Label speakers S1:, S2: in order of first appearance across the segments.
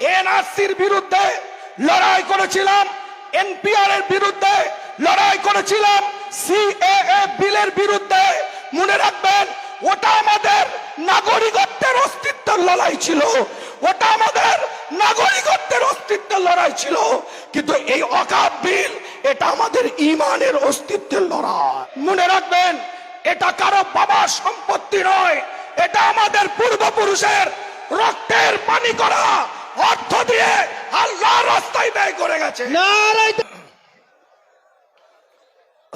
S1: এনআরসির বিরুদ্ধে লড়াই করেছিলাম এনপিআর এর বিরুদ্ধে লড়াই করেছিলাম, সিএএ বিলের বিরুদ্ধে। মনে রাখবেন, ওটা আমাদের নাগরিকত্বের অস্তিত্বের লড়াই ছিল। ওটা আমাদের নাগরিকত্বের অস্তিত্বের লড়াই ছিল। কিন্তু এই অকাপ বিল, এটা আমাদের ইমানের অস্তিত্বের লড়াই। মনে রাখবেন, এটা কারও বাবার সম্পত্তি নয়, এটা আমাদের পূর্বপুরুষের রক্তের পানি করা। করে গেছে।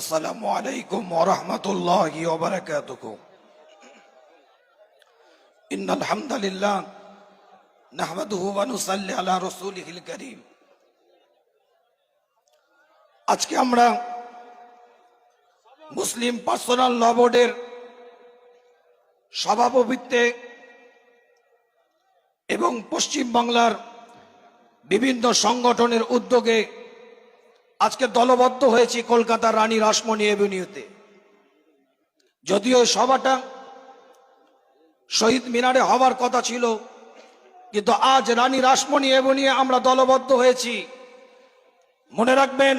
S1: আসসালামু আলাইকুম ওয়া রাহমাতুল্লাহি ওয়া বারাকাতুহু। ইন্নাল হামদালিল্লাহ নাহমাদুহু ওয়া নুসাল্লি আলা রাসূলিহিল কারীম। আজকে আমরা মুসলিম পার্সোনাল ল বোর্ডের সভাপতিত্বে এবং পশ্চিম বাংলার বিভিন্ন সংগঠনের উদ্যোগে আজকে দলবদ্ধ হয়েছি কলকাতা রানী রাসমণি এভিনিউতে। যদিও সভাটা শহীদ মিনারে হওয়ার কথা ছিল, কিন্তু আজ রানী রাসমণি এভিনিউ আমরা দলবদ্ধ হয়েছি। মনে রাখবেন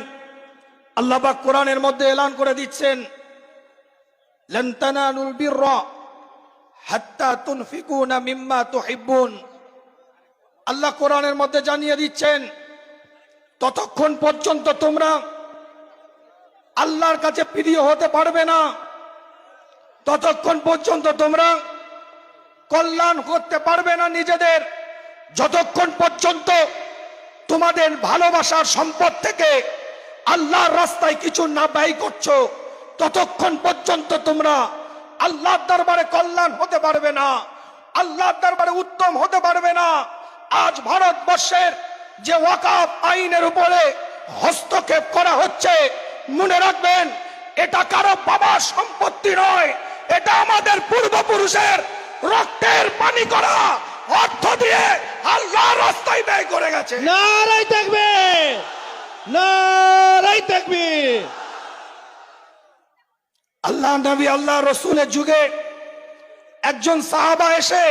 S1: আল্লাহবাক কোরআনের মধ্যে এলান করে দিচ্ছেন, লন তানালুল বিররা হাত্তা তুনফিকুনা মিম্মা তুহিব্বুন। আল্লাহ কোরআনের মধ্যে জানিয়ে দিচ্ছেন, ততক্ষণ পর্যন্ত তোমরা আল্লাহর কাছে প্রিয় হতে পারবে না। ততক্ষণ পর্যন্ত তোমরা কল্যাণ করতে পারবে না নিজেদের। যতক্ষণ পর্যন্ত তোমাদের ভালোবাসার সম্পদ থেকে আল্লাহর রাস্তায় কিছু না ব্যয় করছ, ততক্ষণ পর্যন্ত তোমরা আল্লাহর দরবারে কল্যাণ হতে পারবে না, আল্লাহর দরবারে উত্তম হতে পারবে না। আজ ভারতবর্ষের যে ওয়াকাফ আইনের উপরে হস্তক্ষেপ করা হচ্ছে মনে রাখবেন এটা কারও বাবার সম্পত্তি নয় এটা আমাদের পূর্বপুরুষের রক্তের পানি করা অর্থ দিয়ে আল্লাহ রাস্তায় ব্যয় করে গেছে।
S2: নারাই থাকবে নারাই থাকবে।
S1: আল্লাহ নবী আল্লাহ রসুলের যুগে একজন সাহাবা এসে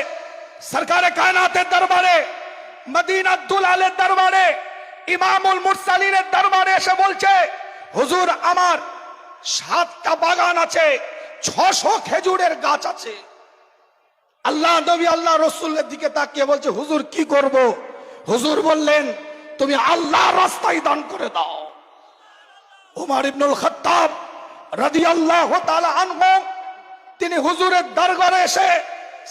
S1: সরকারে কায়নাতের দরবারে মদিনা দুলালের দরবারে, ইমামুল মুরসালিনের দরবারে এসে বলছে, হুজুর, আমার সাতটা বাগান আছে, ছশো খেজুরের গাছ আছে। আল্লাহ নবী, আল্লাহ রসুলের দিকে তাকিয়ে বলছে, হুজুর, কি করব? হুজুর বললেন, তুমি আল্লাহর রাস্তায় দান করে দাও। উমার ইবনুল খত্তাব তাআলা আনহু, তিনি হুজুরের দরবারে এসে,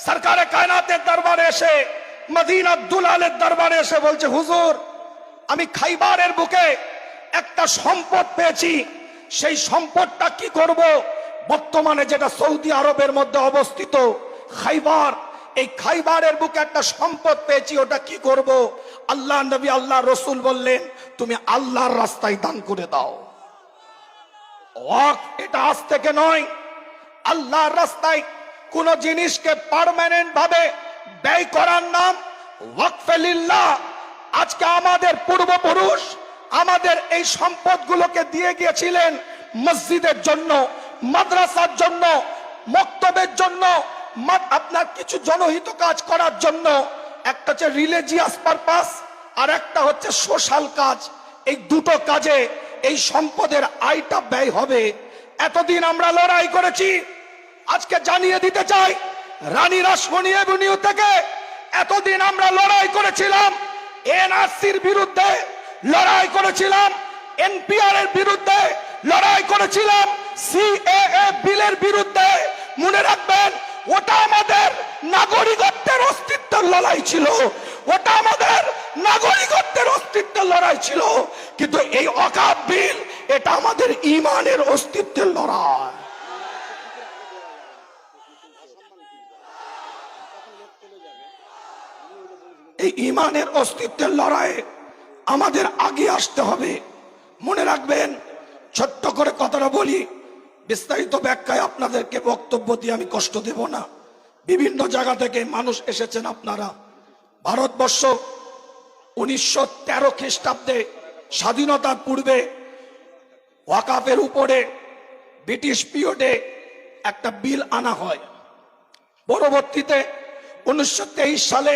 S1: সরকারে কায়নাতের দরবারে এসে মদিনা দুলালের দরবারে এসে বলছে, হুজুর, আমি খাইবারের বুকে একটা সম্পদ পেয়েছি। সেই সম্পদটা কি করব? বর্তমানে যেটা সৌদি আরবের মধ্যে অবস্থিত, খাইবার, এই খাইবারের বুকে একটা সম্পদ পেয়েছি, ওটা কি করব? আল্লাহ নবী, আল্লাহ রসুল বললেন, তুমি আল্লাহর রাস্তায় দান করে দাও। এটা আজ থেকে নয়। আল্লাহর রাস্তায় কোন জিনিসকে পার্মানেন্ট ভাবে ব্যয় করার নাম আজকে আমাদের পূর্বপুরুষ আমাদের এই সম্পদগুলোকে দিয়ে গিয়েছিলেন মসজিদের জন্য, মাদ্রাসার জন্য, মক্তবের জন্য আপনার কিছু জনহিত কাজ করার জন্য। একটা হচ্ছে রিলিজিয়াস পারপাস আর একটা হচ্ছে সোশ্যাল কাজ। এই দুটো কাজে এই সম্পদের আয়টা ব্যয় হবে। এতদিন আমরা লড়াই করেছি। আজকে জানিয়ে দিতে চাই রানী রাসমণি এভিনিউ থেকে এতদিন আমরা লড়াই করেছিলাম, এনআরসির বিরুদ্ধে লড়াই করেছিলাম, এনপিআর এর বিরুদ্ধে লড়াই করেছিলাম, সিএএ বিলের বিরুদ্ধে। মনে রাখবেন, ওটা আমাদের নাগরিকত্বের অস্তিত্বের লড়াই ছিল। ওটা আমাদের নাগরিকত্বের অস্তিত্বের লড়াই ছিল। কিন্তু এই অকাপ বিল, এটা আমাদের ইমানের অস্তিত্বের লড়াই। এই ইমানের অস্তিত্বের লড়াইয়ে আমাদের আগে আসতে হবে। মনে রাখবেন, ছোট্ট করে কথাটা বলি, বিস্তারিত ব্যাখ্যায় আপনাদেরকে বক্তব্য দিয়ে আমি কষ্ট দেব না। বিভিন্ন জায়গা থেকে মানুষ এসেছেন আপনারা। ভারতবর্ষ উনিশশো তেরো খ্রিস্টাব্দে স্বাধীনতার পূর্বে ওয়াকাফের উপরে ব্রিটিশ পিরিয়ডে একটা বিল আনা হয়। পরবর্তীতে উনিশশো তেইশ সালে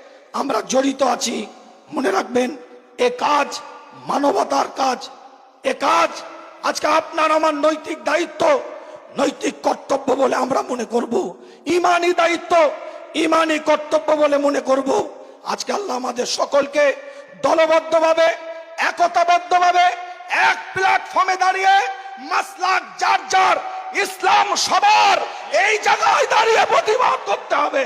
S1: আমরা জড়িত আছি, মনে রাখবেন, এ কাজ মানবতার কাজ, এ কাজ আজকে আপনার আমার নৈতিক দায়িত্ব, নৈতিক কর্তব্য বলে আমরা মনে করব। ইমানি দায়িত্ব, ইমানি কর্তব্য বলে মনে করব। আজকে আল্লাহ আমাদের সকলকে দলবদ্ধভাবে, একতাবদ্ধভাবে এক প্ল্যাটফর্মে দাঁড়িয়ে মাসলাক যার যার ইসলাম সবার এই জায়গায় দাঁড়িয়ে প্রতিবাদ করতে হবে।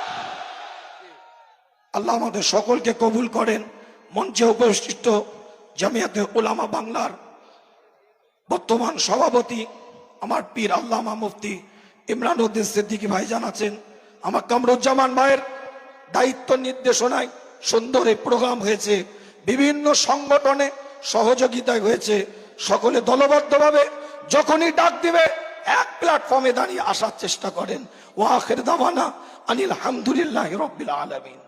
S1: আল্লাহ আমাদের সকলকে কবুল করেন। মঞ্চে উপস্থিত জামিয়াতে ওলামা বাংলার বর্তমান সভাপতি, আমার পীর আল্লামা মুফতি ইমরান উদ্দিন সিদ্দিকী ভাই জানাচ্ছেন আমার কামরুজ্জামান ভাইয়ের দায়িত্ব নির্দেশনায় সুন্দর এই প্রোগ্রাম হয়েছে। বিভিন্ন সংগঠনে সহযোগিতায় হয়েছে। সকলে দলবদ্ধভাবে যখনই ডাক দিবে, এক প্ল্যাটফর্মে দাঁড়িয়ে আসার চেষ্টা করেন। ওয়াখের দাওয়ানা আনিল হামদুলিল্লাহ রব্বিল আলামিন।